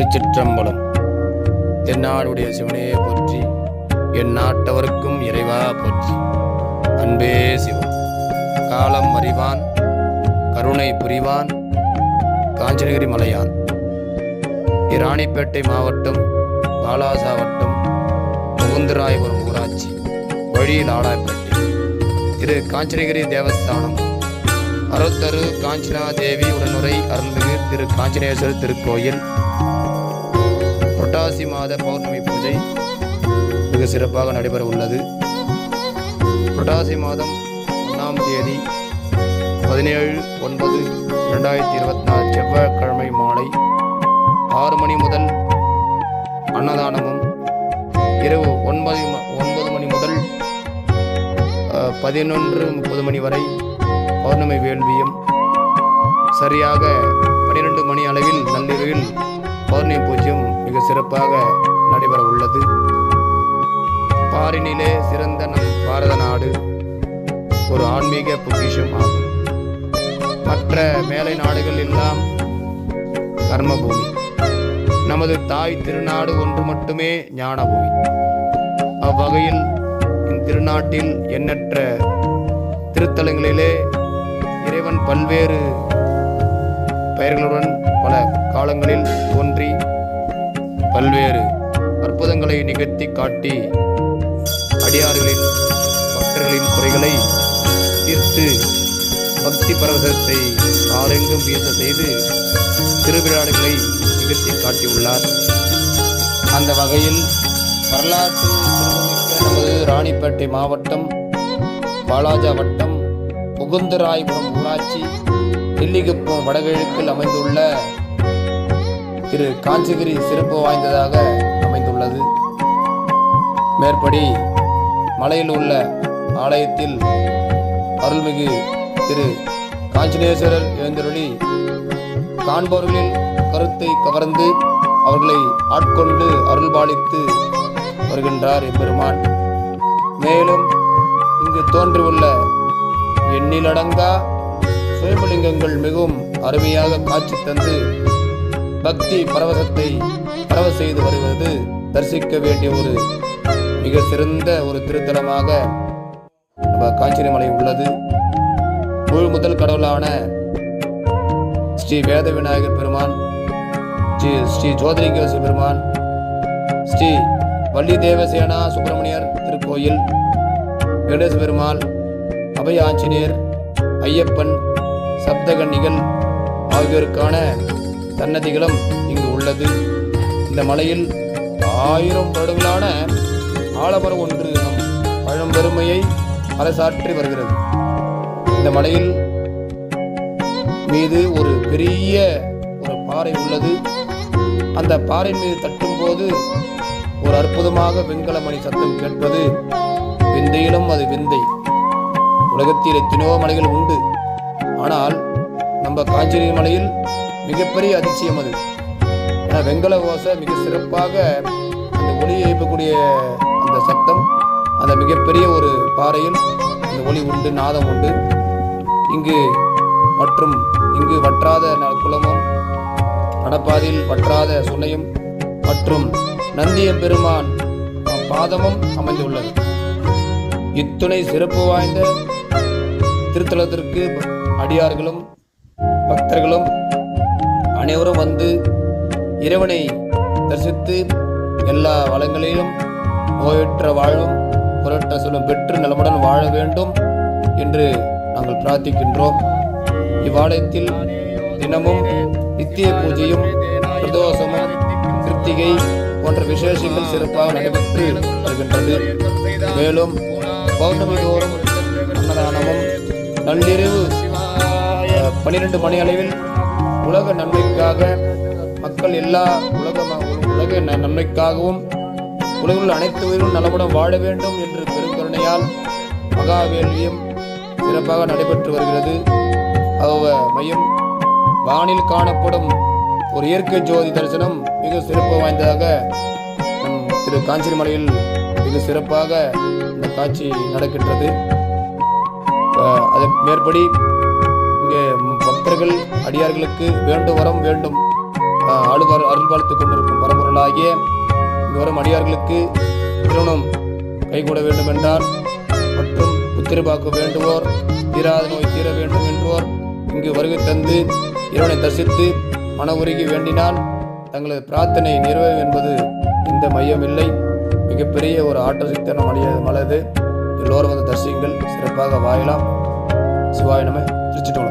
திருச்சிற்றம்பலம். தென்னாடுடைய சிவனையே போற்றி என் நாட்டவருக்கும் இறைவா போற்றி. அன்பே சிவம் காலம் அறிவான் கருணை புரிவான் காஞ்சனகிரி மலையான். இராணிப்பேட்டை மாவட்டம் பாலாசா வட்டம் முகுந்தராயபுரம் ஊராட்சி வழியில் ஆலாய்ப்பேட்டை திரு காஞ்சனகிரி தேவஸ்தானம். அருத்தரு காஞ்சனா தேவி உடனுரை அருள்மிகு திரு காஞ்சனேஸ்வரர் திருக்கோயில். புரட்டாசி மாத பௌர்ணமி பூஜை மிக சிறப்பாக நடைபெற உள்ளது. புரட்டாசி மாதம் ஒன்றாம் தேதி பதினேழு ஒன்பது இரண்டாயிரத்தி இருபத்தி நாலு செவ்வாய்க்கிழமை மாலை ஆறு மணி முதல் அன்னதானமும் இரவு ஒன்பது ஒன்பது மணி முதல் பதினொன்று முப்பது மணி வரை பௌர்ணமி வேள்வியும் சரியாக பன்னிரெண்டு மணி அளவில் நள்ளிரவில் பௌர்ணமி பூஜ்யம் மிக சிறப்பாக நடைபெற உள்ளது. பாரினிலே சிறந்த நம் பாரத நாடு ஒரு ஆன்மீக பொக்கிஷம் ஆகும். மற்ற மேலை நாடுகள் எல்லாம் கர்மபூமி. நமது தாய் திருநாடு ஒன்று மட்டுமே ஞானபூமி. அவ்வகையில் இத்திருநாட்டில் எண்ணற்ற திருத்தலங்களிலே இறைவன் பல்வேறு பெயர்களுடன் பல காலங்களில் தோன்றி பல்வேறு அற்புதங்களை நிகழ்த்தி காட்டி அடியார்களின் பக்தர்களின் குறைகளை தீர்த்து பக்தி பரவசத்தை ஆரெங்கும் வீச செய்து திருவிழாடுகளை நிகழ்த்தி காட்டியுள்ளார். அந்த வகையில் வரலாற்று நமது ராணிப்பேட்டை மாவட்டம் பாலாஜா வட்டம் முகுந்தராயபுரம் ஊராட்சி நெல்லிகுப்பம் வடகிழக்கில் அமைந்துள்ள திரு காஞ்சிகிரி சிறப்பு வாய்ந்ததாக அமைந்துள்ளது. மேற்படி மலையில் உள்ள ஆலயத்தில் அருள்மிகு திரு காஞ்சினேஸ்வரர் எழுந்தருளி காண்பவர்களின் கருத்தை கவர்ந்து அவர்களை ஆட்கொண்டு அருள்பாலித்து வருகின்றார் எம்பெருமான். மேலும் இங்கு தோன்றியுள்ள எண்ணிலடங்கா சுயம்பலிங்கங்கள் மிகவும் அருமையாக காட்சி தந்து பக்தி பரவசத்தை பரவ செய்து வருவது தரிசிக்க வேண்டிய ஒரு மிக சிறந்த ஒரு திருத்தலமாக நம்ம காஞ்சிரிமலை உள்ளது. முழு முதல் கடவுளான ஸ்ரீ வேத விநாயகர் பெருமான் ஸ்ரீ ஸ்ரீ ஜோதிரிகேசு பெருமான் ஸ்ரீ வள்ளி தேவசேனா சுப்பிரமணியர் திருக்கோயில் கணேச பெருமாள் அபய ஆஞ்சநேயர் ஐயப்பன் சப்தகன்னிகள் ஆகியோருக்கான சன்னதிகளும் இங்கு உள்ளது. இந்த மலையில் ஆயிரம் வருடங்களான ஆலமரம் ஒன்று நம் பழம்பெருமையை அரசாற்றி வருகிறது. இந்த மலையில் மீது ஒரு பெரிய ஒரு பாறை உள்ளது. அந்த பாறை மீது தட்டும்போது ஒரு அற்புதமாக வெண்கல மணி சத்தம் கேட்பது விந்தையிலும் அது விந்தை. உலகத்தில் எத்தனையோ மலைகள் உண்டு. ஆனால் நம்ம காஞ்சிரி மலையில் மிகப்பெரிய அதிசயம் அது. ஏன்னா வெங்கல ஓசை மிக சிறப்பாக அந்த ஒளியை எழுப்பக்கூடிய அந்த சத்தம் அந்த மிகப்பெரிய ஒரு பாறையில் அந்த ஒளி உண்டு நாதம் உண்டு. இங்கு மற்றும் இங்கு வற்றாத குளமும் நடப்பாதையில் வற்றாத சுனையும் மற்றும் நந்தியம் பெருமான் பாதமும் அமைந்துள்ளது. இத்துணை சிறப்பு வாய்ந்த திருத்தலத்திற்கு அடியார்களும் பக்தர்களும் அனைவரும் வந்து இறைவனை தரிசித்து எல்லா வளங்களிலும் நோயற்ற வாழும் புரட்ட சொல்லும் பெற்று நலமுடன் வாழ வேண்டும் என்று நாங்கள் பிரார்த்திக்கின்றோம். இவ்வாலயத்தில் தினமும் நித்திய பூஜையும் பிரதோஷமும் கிருத்திகை போன்ற விசேஷங்கள் சிறப்பாக நடைபெற்று வருகின்றது. மேலும் பௌர்ணமி தோறும் அன்னதானமும் நள்ளிரவு பன்னிரெண்டு மணி அளவில் உலக நன்மைக்காக மக்கள் எல்லா உலக உலக ந- நன்மைக்காகவும் உலகில் அனைத்து உயிரும் நலமுடன் வாழ வேண்டும் என்று பெருங்கருணையால் மகாவேள்வியும் சிறப்பாக நடைபெற்று வருகிறது. அவ மையம் வானில் காணப்படும் ஒரு இயற்கை ஜோதி தரிசனம் மிக சிறப்பு வாய்ந்ததாக நம் திரு காஞ்சிமலையில் மிக சிறப்பாக இந்த காட்சி நடக்கின்றது. அதன் மேற்படி இங்கே அடியார்களுக்கு வேண்டும் வரம் வேண்டும். அஹ், அருள்பாலித்துக் கொண்டிருக்கும் பரம்பொருளாகிய வரும் அடியார்களுக்கு திருமணம் கைகூட வேண்டும் என்றார் மற்றும் புத்திர வேண்டுவோர் தீராத நோய் தீர வேண்டும் என்போர் இங்கு வருகை தந்து இறைவனை தரிசித்து மன உருகி வேண்டினால் தங்களது பிரார்த்தனை நிறைவேறும் என்பது இந்த மையம் இல்லை. மிகப்பெரிய ஒரு ஆற்றல் சித்தனம் அடைய மலது எல்லோரும் வந்து தரிசியுங்கள். சிறப்பாக வாயலாம் சிவாய நம்ம திருச்சிட்டோம்